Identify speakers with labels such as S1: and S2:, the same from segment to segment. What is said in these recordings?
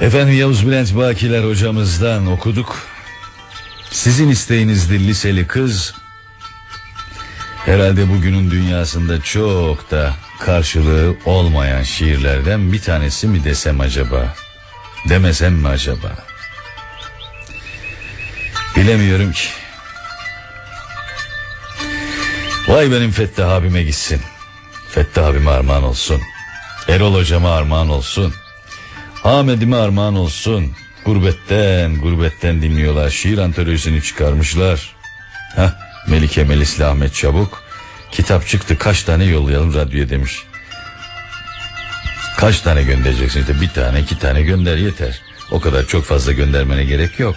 S1: Efendim Yavuz Bülent Bakiler hocamızdan okuduk. Sizin isteğinizdi liseli kız. Herhalde bugünün dünyasında çok da karşılığı olmayan şiirlerden bir tanesi mi desem acaba? Demesem mi acaba? Bilemiyorum ki. Vay benim Fettah abime gitsin. Fettah abime armağan olsun. Erol hocama armağan olsun. Ahmet'ime armağan olsun. Gurbetten, gurbetten dinliyorlar. Şiir antolojisini çıkarmışlar. Heh, Melike Melis'le Ahmet Çabuk. Kitap çıktı kaç tane yollayalım radyoya demiş. Kaç tane göndereceksin işte bir tane iki tane gönder yeter. O kadar çok fazla göndermene gerek yok.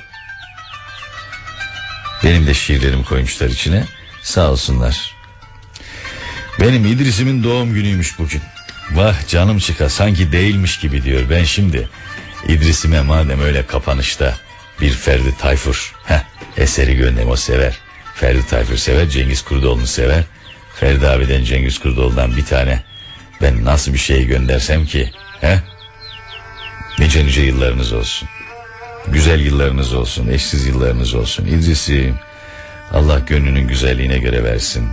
S1: Benim de şiirlerimi koymuşlar içine. Sağ olsunlar. Benim İdris'imin doğum günüymüş bugün. Vah canım çıka sanki değilmiş gibi diyor. Ben şimdi İdris'ime madem öyle kapanışta bir Ferdi Tayfur heh, eseri gönderdim o sever. Ferdi Tayfur sever Cengiz Kurdoğlu'nu sever. Ferdi abiden Cengiz Kurdoğlu'dan bir tane ben nasıl bir şey göndersem ki he? Nice nice yıllarınız olsun. Güzel yıllarınız olsun, eşsiz yıllarınız olsun. İdris'im Allah gönlünün güzelliğine göre versin.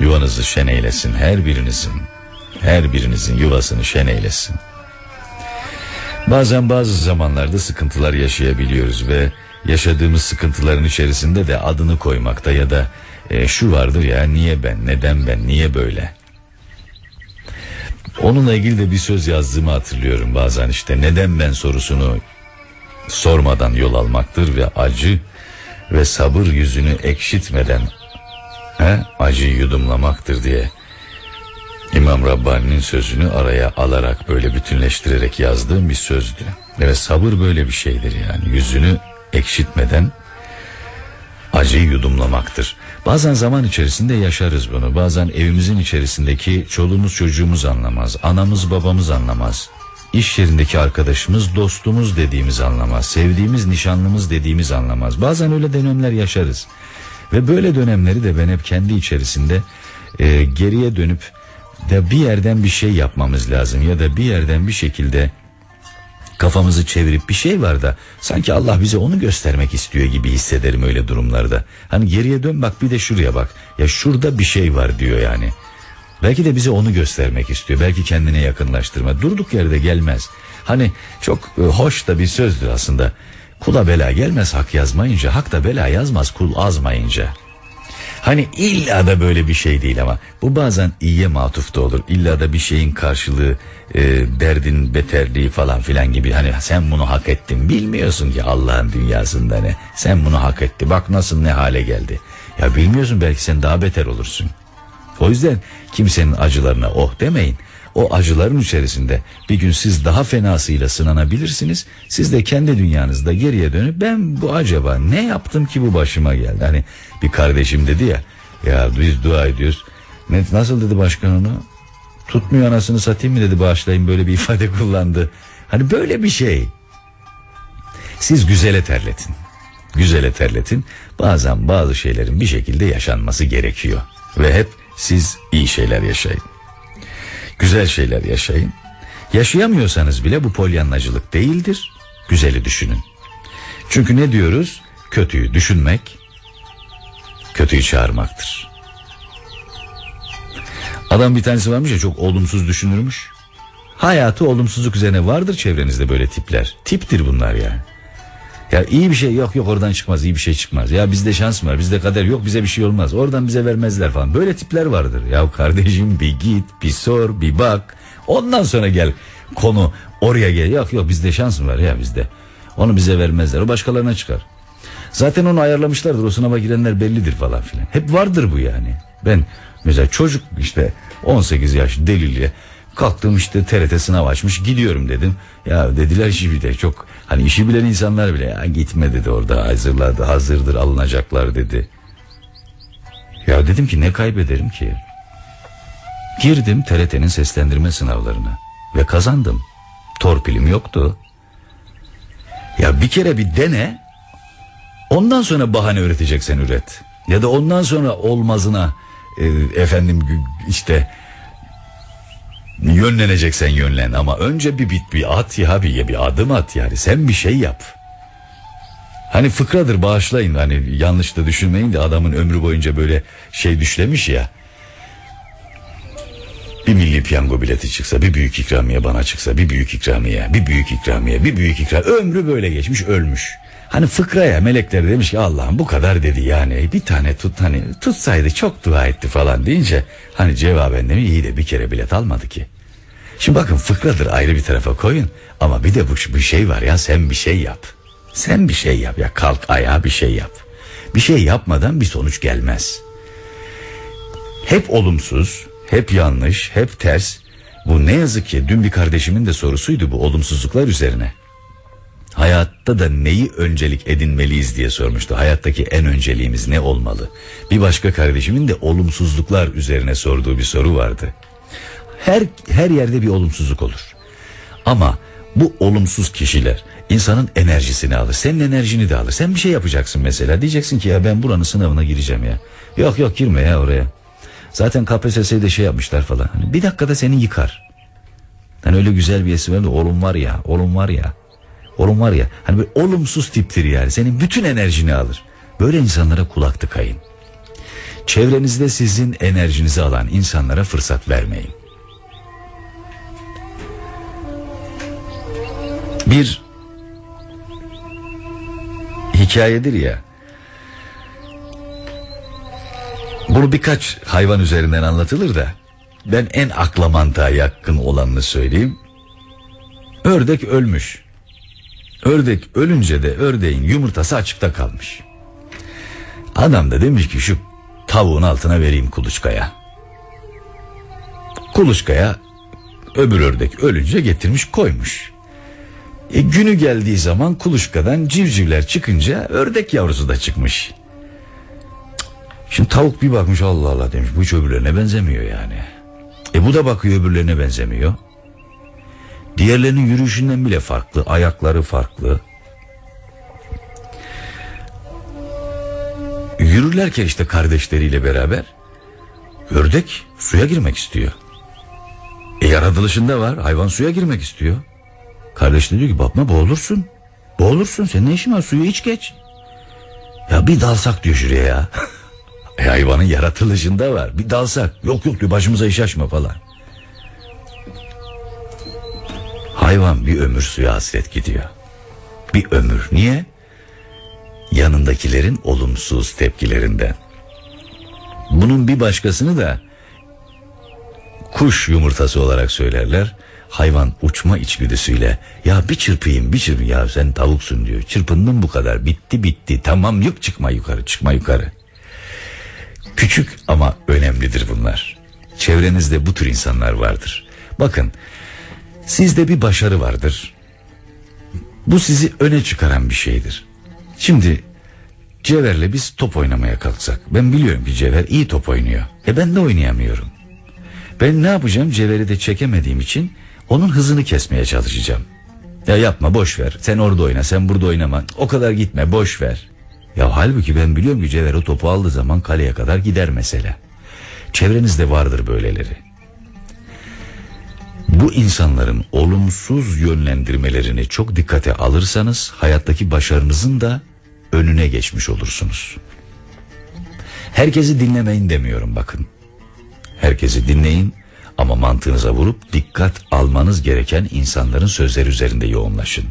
S1: Yuvanızı şen eylesin her birinizin. Her birinizin yuvasını şen eylesin. Bazen bazı zamanlarda sıkıntılar yaşayabiliyoruz ve yaşadığımız sıkıntıların içerisinde de adını koymakta ya da e, şu vardır ya niye ben, neden ben, niye böyle? Onunla ilgili de bir söz yazdığımı hatırlıyorum bazen işte neden ben sorusunu sormadan yol almaktır ve acı ve sabır yüzünü ekşitmeden he, acıyı yudumlamaktır diye İmam Rabbani'nin sözünü araya alarak böyle bütünleştirerek yazdığım bir sözdü. Ve sabır böyle bir şeydir yani yüzünü ekşitmeden acıyı yudumlamaktır. Bazen zaman içerisinde yaşarız bunu. Bazen evimizin içerisindeki çoluğumuz çocuğumuz anlamaz. Anamız babamız anlamaz. İş yerindeki arkadaşımız dostumuz dediğimiz anlamaz. Sevdiğimiz nişanlımız dediğimiz anlamaz. Bazen öyle dönemler yaşarız. Ve böyle dönemleri de ben hep kendi içerisinde e, geriye dönüp de bir yerden bir şey yapmamız lazım ya da bir yerden bir şekilde kafamızı çevirip bir şey var da sanki Allah bize onu göstermek istiyor gibi hissederim öyle durumlarda. Hani geriye dön bak bir de şuraya bak. Ya şurada bir şey var diyor yani. Belki de bize onu göstermek istiyor. Belki kendine yakınlaştırma. Durduk yerde gelmez. Hani çok e, hoş da bir sözdür aslında. Kula bela gelmez hak yazmayınca, hak da bela yazmaz kul azmayınca. Hani illa da böyle bir şey değil ama bu bazen iyiye matuf da olur. İlla da bir şeyin karşılığı e, derdin beterliği falan filan gibi. Hani sen bunu hak ettin bilmiyorsun ki Allah'ın dünyasında ne. Sen bunu hak etti bak nasıl ne hale geldi. Ya bilmiyorsun belki sen daha beter olursun. O yüzden kimsenin acılarına oh demeyin. O acıların içerisinde bir gün siz daha fenasıyla sınanabilirsiniz. Siz de kendi dünyanızda geriye dönüp ben bu acaba ne yaptım ki bu başıma geldi. Hani bir kardeşim dedi ya ya biz dua ediyoruz. Nasıl dedi başkan onu? Tutmuyor anasını satayım mı dedi bağışlayın böyle bir ifade kullandı. Hani böyle bir şey. Siz güzele terletin. Güzele terletin. Bazen bazı şeylerin bir şekilde yaşanması gerekiyor. Ve hep siz iyi şeyler yaşayın. Güzel şeyler yaşayın. Yaşayamıyorsanız bile bu polyanlacılık değildir. Güzeli düşünün. Çünkü ne diyoruz? Kötüyü düşünmek, kötüyü çağırmaktır. Adam bir tanesi varmış ya çok olumsuz düşünürmüş. Hayatı olumsuzluk üzerine vardır çevrenizde böyle tipler. Tiptir bunlar yani. Ya iyi bir şey yok yok oradan çıkmaz iyi bir şey çıkmaz. Ya bizde şans var bizde kader yok bize bir şey olmaz. Oradan bize vermezler falan. Böyle tipler vardır. Ya kardeşim bir git bir sor bir bak. Ondan sonra gel konu oraya gel. Yok yok bizde şans var ya bizde. Onu bize vermezler o başkalarına çıkar. Zaten onu ayarlamışlardır o sınava girenler bellidir falan filan. Hep vardır bu yani. Ben mesela çocuk işte 18 yaş delili Kalktım işte TRT sınav açmış gidiyorum dedim. Ya dediler işi bir de çok hani işi bilen insanlar bile ya gitme dedi orada hazırladı hazırdır alınacaklar dedi. Ya dedim ki ne kaybederim ki? Girdim TRT'nin seslendirme sınavlarına ve kazandım. Torpilim yoktu. Ya bir kere bir dene ondan sonra bahane üreteceksen üret. Ya da ondan sonra olmazına e, efendim işte Yönleneceksen yönlen ama önce bir bit bir at ya bir, bir adım at yani sen bir şey yap. Hani fıkradır bağışlayın hani yanlış da düşünmeyin de adamın ömrü boyunca böyle şey düşlemiş ya. Bir milli piyango bileti çıksa bir büyük ikramiye bana çıksa bir büyük ikramiye bir büyük ikramiye bir büyük ikramiye ömrü böyle geçmiş ölmüş. Hani fıkraya melekler demiş ki Allah'ım bu kadar dedi yani bir tane tut hani tutsaydı çok dua etti falan deyince hani cevaben de mi iyi de bir kere bilet almadı ki. Şimdi bakın fıkradır ayrı bir tarafa koyun ama bir de bu bir şey var ya sen bir şey yap. Sen bir şey yap ya kalk ayağa bir şey yap. Bir şey yapmadan bir sonuç gelmez. Hep olumsuz, hep yanlış, hep ters. Bu ne yazık ki dün bir kardeşimin de sorusuydu bu olumsuzluklar üzerine. Hayatta da neyi öncelik edinmeliyiz diye sormuştu. Hayattaki en önceliğimiz ne olmalı? Bir başka kardeşimin de olumsuzluklar üzerine sorduğu bir soru vardı. Her her yerde bir olumsuzluk olur. Ama bu olumsuz kişiler insanın enerjisini alır. Senin enerjini de alır. Sen bir şey yapacaksın mesela. Diyeceksin ki ya ben buranın sınavına gireceğim ya. Yok yok girme ya oraya. Zaten KPSS'de şey yapmışlar falan. Hani bir dakikada seni yıkar. Hani öyle güzel bir isim var oğlum var ya, oğlum var ya. Oğlum var ya. Hani böyle olumsuz tiptir yani. Senin bütün enerjini alır. Böyle insanlara kulak tıkayın. Çevrenizde sizin enerjinizi alan insanlara fırsat vermeyin. Bir hikayedir ya. Bunu birkaç hayvan üzerinden anlatılır da ben en akla mantığa yakın olanını söyleyeyim. Ördek ölmüş. Ördek ölünce de ördeğin yumurtası açıkta kalmış. Adam da demiş ki şu tavuğun altına vereyim kuluçkaya. Kuluçkaya öbür ördek ölünce getirmiş koymuş. E, günü geldiği zaman kuluçkadan civcivler çıkınca ördek yavrusu da çıkmış. Şimdi tavuk bir bakmış Allah Allah demiş bu hiç öbürlerine benzemiyor yani. E bu da bakıyor öbürlerine benzemiyor. Diğerlerinin yürüyüşünden bile farklı, ayakları farklı. Yürürlerken işte kardeşleriyle beraber ördek suya girmek istiyor. E yaratılışında var hayvan suya girmek istiyor. Kardeşleri diyor ki bakma boğulursun. Boğulursun senin ne işin var suyu iç geç. Ya bir dalsak diyor şuraya ya. e hayvanın yaratılışında var bir dalsak. Yok yok diyor başımıza iş açma falan. Hayvan bir ömür suya hasret gidiyor. Bir ömür. Niye? Yanındakilerin olumsuz tepkilerinden. Bunun bir başkasını da kuş yumurtası olarak söylerler. Hayvan uçma içgüdüsüyle ya bir çırpayım bir çırpayım ya sen tavuksun diyor. Çırpındın bu kadar bitti bitti tamam yok çıkma yukarı çıkma yukarı. Küçük ama önemlidir bunlar. Çevrenizde bu tür insanlar vardır. Bakın sizde bir başarı vardır. Bu sizi öne çıkaran bir şeydir. Şimdi Cevher'le biz top oynamaya kalksak. Ben biliyorum ki Cevher iyi top oynuyor. E ben de oynayamıyorum. Ben ne yapacağım Cevher'i de çekemediğim için onun hızını kesmeye çalışacağım. Ya yapma boş ver. Sen orada oyna sen burada oynama. O kadar gitme boş ver. Ya halbuki ben biliyorum ki Cevher o topu aldığı zaman kaleye kadar gider mesela. Çevrenizde vardır böyleleri. Bu insanların olumsuz yönlendirmelerini çok dikkate alırsanız hayattaki başarınızın da önüne geçmiş olursunuz. Herkesi dinlemeyin demiyorum bakın. Herkesi dinleyin ama mantığınıza vurup dikkat almanız gereken insanların sözleri üzerinde yoğunlaşın.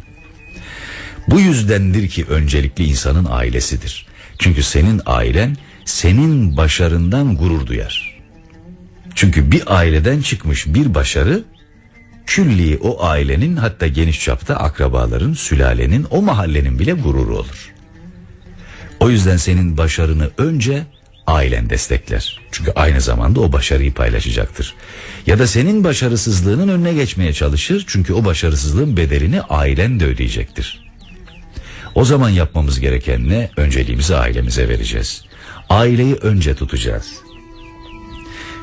S1: Bu yüzdendir ki öncelikli insanın ailesidir. Çünkü senin ailen senin başarından gurur duyar. Çünkü bir aileden çıkmış bir başarı külli o ailenin hatta geniş çapta akrabaların, sülalenin, o mahallenin bile gururu olur. O yüzden senin başarını önce ailen destekler. Çünkü aynı zamanda o başarıyı paylaşacaktır. Ya da senin başarısızlığının önüne geçmeye çalışır. Çünkü o başarısızlığın bedelini ailen de ödeyecektir. O zaman yapmamız gereken ne? Önceliğimizi ailemize vereceğiz. Aileyi önce tutacağız.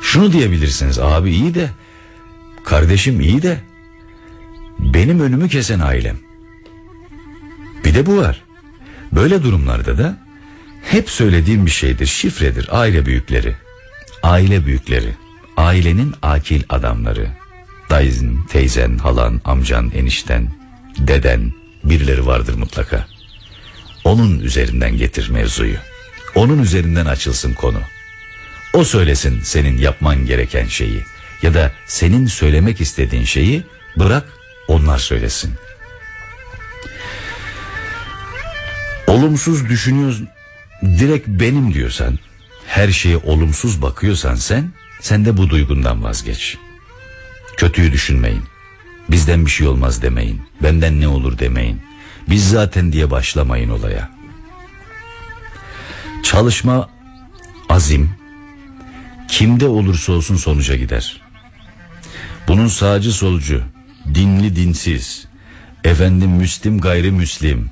S1: Şunu diyebilirsiniz abi iyi de kardeşim iyi de benim önümü kesen ailem. Bir de bu var. Böyle durumlarda da hep söylediğim bir şeydir, şifredir aile büyükleri. Aile büyükleri, ailenin akil adamları. dayın, teyzen, halan, amcan, enişten, deden birileri vardır mutlaka. Onun üzerinden getir mevzuyu. Onun üzerinden açılsın konu. O söylesin senin yapman gereken şeyi ya da senin söylemek istediğin şeyi bırak onlar söylesin. Olumsuz düşünüyorsun direkt benim diyorsan her şeye olumsuz bakıyorsan sen sen de bu duygundan vazgeç. Kötüyü düşünmeyin. Bizden bir şey olmaz demeyin. Benden ne olur demeyin. Biz zaten diye başlamayın olaya. Çalışma azim kimde olursa olsun sonuca gider. Bunun sağcı solcu, dinli dinsiz, efendim müslim gayrimüslim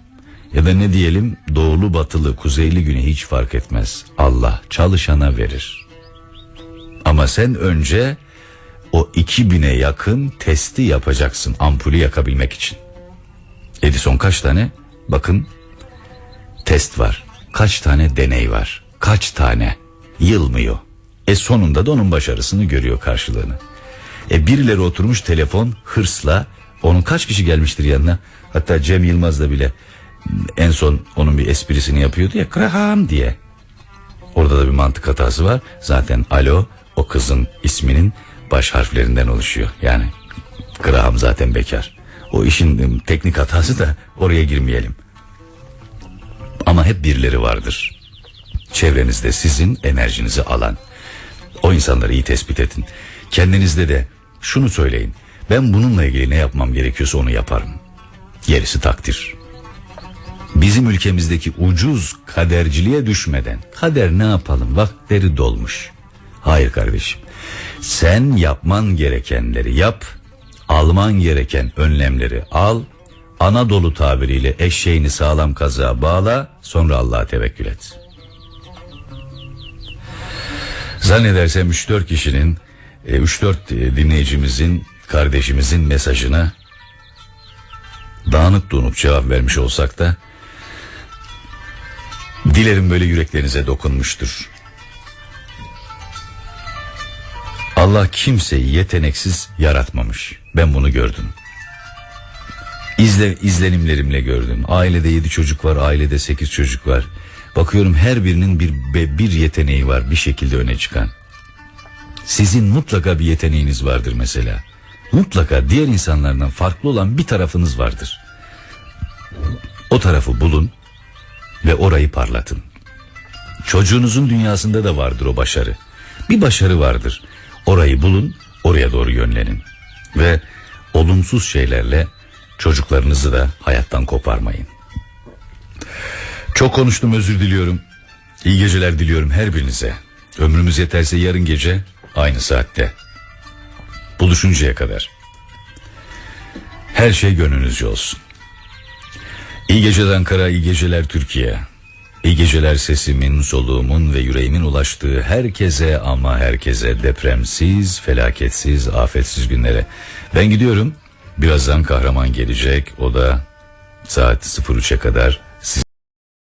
S1: ya da ne diyelim doğulu batılı kuzeyli güney hiç fark etmez. Allah çalışana verir. Ama sen önce o 2000'e yakın testi yapacaksın ampulü yakabilmek için. Edison kaç tane? Bakın test var. Kaç tane deney var? Kaç tane? Yılmıyor. E sonunda da onun başarısını görüyor karşılığını. E birileri oturmuş telefon hırsla onun kaç kişi gelmiştir yanına? Hatta Cem Yılmaz da bile en son onun bir esprisini yapıyordu ya Graham diye. Orada da bir mantık hatası var. Zaten alo o kızın isminin baş harflerinden oluşuyor. Yani Graham zaten bekar. O işin teknik hatası da oraya girmeyelim. Ama hep birileri vardır. Çevrenizde sizin enerjinizi alan. O insanları iyi tespit edin. Kendinizde de şunu söyleyin. Ben bununla ilgili ne yapmam gerekiyorsa onu yaparım. Gerisi takdir. Bizim ülkemizdeki ucuz kaderciliğe düşmeden kader ne yapalım vakitleri dolmuş. Hayır kardeşim. Sen yapman gerekenleri yap. Alman gereken önlemleri al. Anadolu tabiriyle eşeğini sağlam kazığa bağla. Sonra Allah'a tevekkül et. Zannedersem 3-4 kişinin, 3-4 dinleyicimizin, kardeşimizin mesajına dağınık donup cevap vermiş olsak da dilerim böyle yüreklerinize dokunmuştur. Allah kimseyi yeteneksiz yaratmamış. Ben bunu gördüm. İzle, izlenimlerimle gördüm. Ailede yedi çocuk var, ailede sekiz çocuk var. Bakıyorum her birinin bir bir yeteneği var, bir şekilde öne çıkan. Sizin mutlaka bir yeteneğiniz vardır mesela. Mutlaka diğer insanlardan farklı olan bir tarafınız vardır. O tarafı bulun ve orayı parlatın. Çocuğunuzun dünyasında da vardır o başarı. Bir başarı vardır. Orayı bulun, oraya doğru yönlenin. Ve olumsuz şeylerle çocuklarınızı da hayattan koparmayın. Çok konuştum özür diliyorum. İyi geceler diliyorum her birinize. Ömrümüz yeterse yarın gece aynı saatte. Buluşuncaya kadar. Her şey gönlünüzce olsun. İyi geceler Ankara, iyi geceler Türkiye. İyi geceler sesimin, soluğumun ve yüreğimin ulaştığı herkese ama herkese depremsiz, felaketsiz, afetsiz günlere. Ben gidiyorum. Birazdan kahraman gelecek. O da saat 03'e kadar